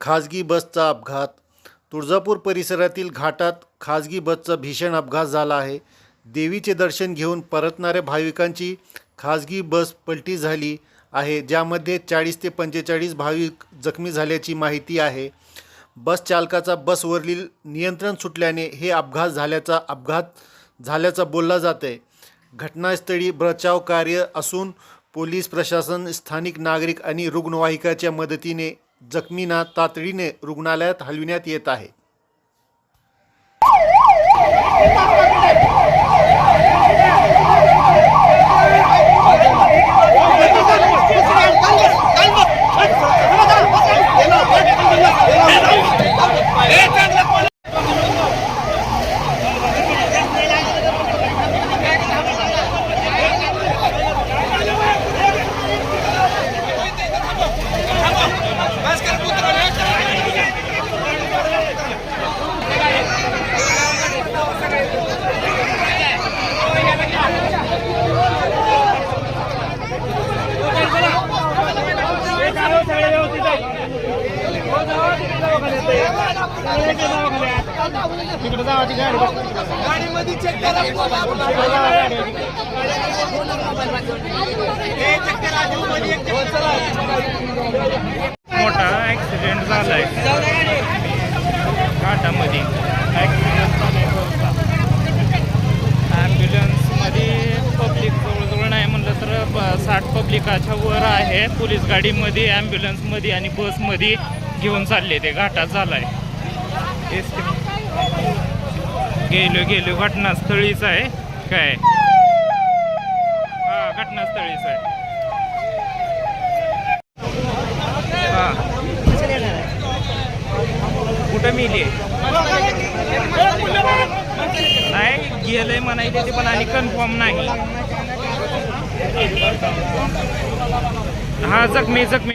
खाजगी बसचा अपघात. तुळजापूर परिसरातील घाटात खाजगी बसचा भीषण अपघात झाला आहे. देवीचे दर्शन घेऊन परतणाऱ्या भाविकांची खाजगी बस पलटी झाली आहे ज्यामध्ये चाळीस ते पंचेचाळीस भाविक जखमी झाल्याची माहिती आहे. बस चालकाचा बसवरील नियंत्रण सुटल्याने हे अपघात झाल्याचा अपघात झाल्याचा बोलला जात आहे घटनास्थळी बचाव कार्य असून पोलीस प्रशासन स्थानिक नागरिक आणि रुग्णवाहिकाच्या मदतीने जखमींना तातडीने रुग्णालयात हलविण्यात येत आहे. मोठा ॲक्सिडेंट झालाय. घाटामध्ये ॲक्सिडेंट झालाय बसचा ॲम्ब्युलन्समध्ये पब्लिक जवळजवळ नाही म्हणलं तर ब- साठ पब्लिकाच्या वर आहे. पोलीस गाडीमध्ये ॲम्ब्युलन्समध्ये आणि बसमध्ये घेऊन चालले ते. घाटात झालाय. आहे गेलो गेलो. घटनास्थळीच आहे. काय? हा घटनास्थळीच आहे. हा. कुठं मिली नाही गेलंय म्हणायचे ते पण आणि कन्फर्म नाही. हा जखमी जखमी